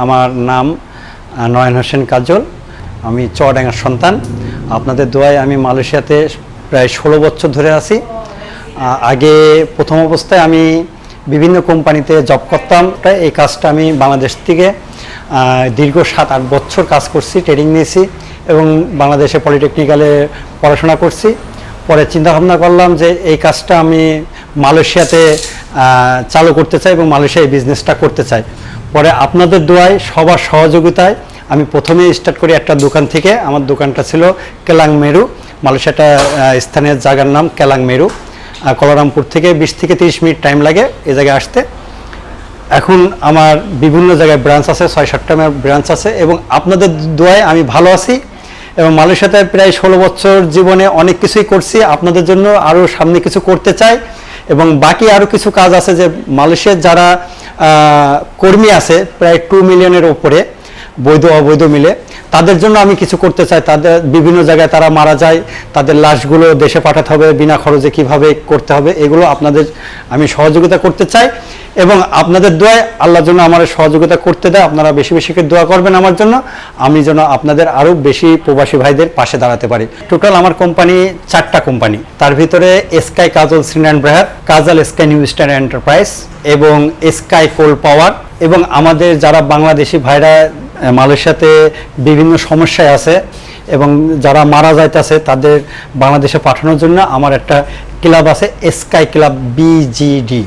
আমার নাম নয়ন হোসেন কাজল। আমি চুয়াডাঙ্গার সন্তান। আপনাদের দোয়ায় আমি মালয়েশিয়াতে প্রায় ষোলো বছর ধরে আছি। আগে প্রথম অবস্থায় আমি বিভিন্ন কোম্পানিতে জব করতাম। এই কাজটা আমি বাংলাদেশ থেকে দীর্ঘ সাত আট বছর কাজ করছি, ট্রেনিং নিয়েছি এবং বাংলাদেশে পলিটেকনিক্যালে পড়াশোনা করছি। পরে চিন্তাভাবনা করলাম যে এই কাজটা আমি মালয়েশিয়াতে চালু করতে চাই এবং মালয়েশিয়ায় বিজনেসটা করতে চাই। পরে আপনাদের দোয়ায়, সবার সহযোগিতায় আমি প্রথমে স্টার্ট করি একটা দোকান থেকে। আমার দোকানটা ছিল কেলাং মেরু মালয়েশিয়াটা স্থানীয় জায়গার নাম কেলাং মেরু কলারামপুর থেকে বিশ থেকে তিরিশ মিনিট টাইম লাগে এ জায়গায় আসতে। এখন আমার বিভিন্ন জায়গায় ব্রাঞ্চ আছে, ছয় সাতটা আমার ব্রাঞ্চ আছে এবং আপনাদের দোয়ায় আমি ভালো আছি এবং মালয়েশিয়াতে প্রায় ষোলো বছর জীবনে অনেক কিছুই করছি। আপনাদের জন্য আরও সামনে কিছু করতে চাই। এবং বাকি আরও কিছু কাজ আছে যে মালয়েশিয়ার যারা কর্মী আছে, প্রায় টু মিলিয়নের ওপরে বৈধ অবৈধ মিলে। তাদের জন্য আমি কিছু করতে চাই। তাদের বিভিন্ন জায়গায় তারা মারা যায়। তাদের লাশগুলো দেশে পাঠাতে হবে, বিনা খরচে কীভাবে করতে হবে, এগুলো আপনাদের আমি সহযোগিতা করতে চাই। এবং আপনাদের দোয়ায় আল্লাহর জন্য আমার সহযোগিতা করতে দেয়। আপনারা বেশি বেশি করে দোয়া করবেন আমার জন্য। আমি যেন আপনাদের আরও বেশি প্রবাসী ভাইদের পাশে দাঁড়াতে পারি। টোটাল আমার কোম্পানি চারটা কোম্পানি তার ভিতরে sky Kajal Shrinarayan ব্রাহার Kajal sky new star enterprise এবং স্কাই কোল পাওয়ার এবং আমাদের যারা বাংলাদেশি ভাইরা মালয়েশিয়াতে বিভিন্ন সমস্যায় আছে এবং যারা মারা যাইতেছে তাদের বাংলাদেশে পাঠানোর জন্য আমার একটা ক্লাব আছে স্কাই ক্লাব বিজিডি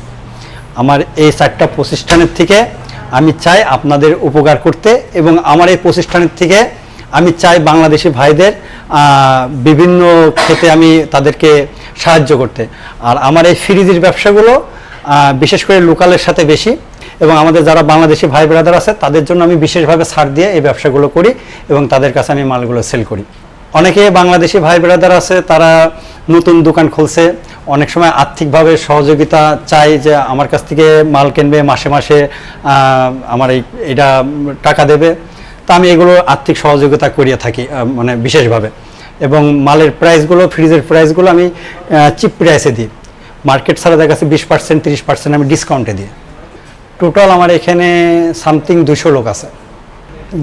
আমার এই চারটা প্রতিষ্ঠানের থেকে আমি চাই আপনাদের উপকার করতে এবং আমার এই প্রতিষ্ঠানের থেকে আমি চাই বাংলাদেশি ভাইদের বিভিন্ন ক্ষেত্রে আমি তাদেরকে সাহায্য করতে। আর আমার এই ফ্রিজের ব্যবসাগুলো বিশেষ করে লোকালের সাথে বেশি। এবং আমাদের যারা বাংলাদেশি ভাই ব্রাদার আছে, তাদের জন্য আমি বিশেষভাবে ছাড় দিয়ে এই ব্যবসাগুলো করি এবং তাদের কাছে আমি মালগুলো সেল করি। অনেকে বাংলাদেশি ভাই ব্রাদার আছে, তারা নতুন দোকান খুলছে। অনেক সময় আর্থিকভাবে সহযোগিতা চাই যে, আমার কাছ থেকে মাল কিনবে, মাসে মাসে আমার এই এটা টাকা দেবে। তা আমি এগুলো আর্থিক সহযোগিতা করিয়ে থাকি মানে বিশেষভাবে। এবং মালের প্রাইসগুলো ফ্রিজের প্রাইসগুলো আমি চিপ প্রাইসে দিই। মার্কেট ছাড়া দেখা যাচ্ছে বিশ পার্সেন্ট তিরিশ পার্সেন্ট আমি ডিসকাউন্টে দিই। টোটাল আমার এখানে সামথিং দুশো লোক আছে।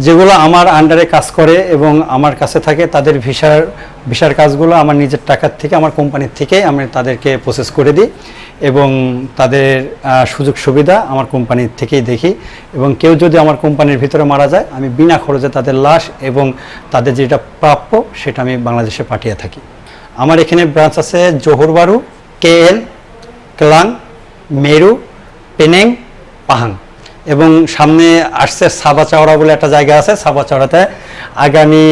যেগুলো আমার আন্ডারে কাজ করে এবং আমার কাছে থাকে, তাদের ভিসার ভিসার কাজগুলো আমার নিজের টাকার থেকে, আমার কোম্পানির থেকে আমি তাদেরকে প্রসেস করে দিই এবং তাদের সুযোগ সুবিধা আমার কোম্পানির থেকেই দেখি এবং কেউ যদি আমার কোম্পানির ভিতরে মারা যায়, আমি বিনা খরচে তাদের লাশ এবং তাদের যেটা প্রাপ্য সেটা আমি বাংলাদেশে পাঠিয়ে থাকি। আমার এখানে ব্রাঞ্চ আছে জোহরবারু কেএল ক্লাং, মেরু, পেনেং এবং সামনে আসছে সাবা চাওড়া বলে একটা জায়গা আছে সাবা চাওড়াতে। আগামী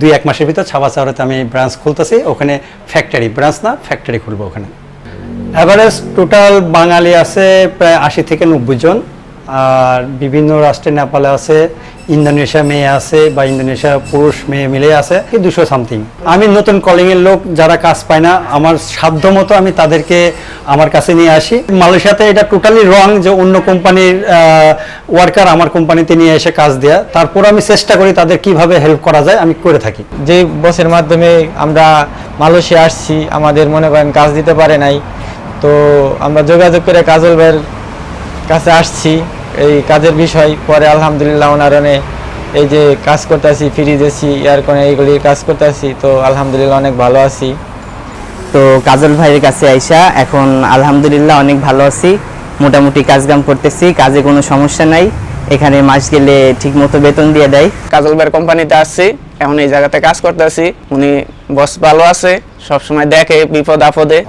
দুই, এক মাসের ভিতর সাবা চাওড়াতে আমি ব্রাঞ্চ খুলতেছি। ওখানে ফ্যাক্টরি ব্রাঞ্চ না ফ্যাক্টরি খুলবো ওখানে। অ্যাভারেজ টোটাল বাঙালি আছে প্রায় আশি থেকে নব্বই জন। আর বিভিন্ন রাষ্ট্রে নেপালে আছে, ইন্দোনেশিয়া মেয়ে আছে বা ইন্দোনেশিয়া পুরুষ মেয়ে মিলে আছে, কি দুশো সামথিং আমি নতুন কলিংয়ের লোক যারা কাজ পায় না, আমার সাধ্য মতো আমি তাদেরকে আমার কাছে নিয়ে আসি। মালয়েশিয়াতে এটা টোটালি রং যে অন্য কোম্পানির ওয়ার্কার আমার কোম্পানিতে নিয়ে এসে কাজ দেয়া। তারপর আমি চেষ্টা করি তাদের কীভাবে হেল্প করা যায়, আমি করে থাকি। যে বসের মাধ্যমে আমরা মালয়েশিয়া আসছি, আমাদের মনে করেন কাজ দিতে পারে নাই, তো আমরা যোগাযোগ করে কাজল ভাইয়ের কাছে আসছি। এই কাজের বিষয় পরে আলহামদুলিল্লাহ ওনার এই যে কাজ করতেছি ফ্রিজ এসি এয়ারকনে এইগুলি কাজ করতেছি তো আলহামদুলিল্লাহ অনেক ভালো আছি। তো কাজল ভাইয়ের কাছে আইসা এখন আলহামদুলিল্লাহ অনেক ভালো আছি মোটামুটি কাজকাম করতেছি কাজে কোনো সমস্যা নাই। এখানে মাস গেলে ঠিক মতো বেতন দিয়ে দেয়। কাজল ভাইয়ের কোম্পানিতে আসছি এখন এই জায়গাতে কাজ করতেছি উনি বস ভালো আছে সবসময় দেখে বিপদ আপদে।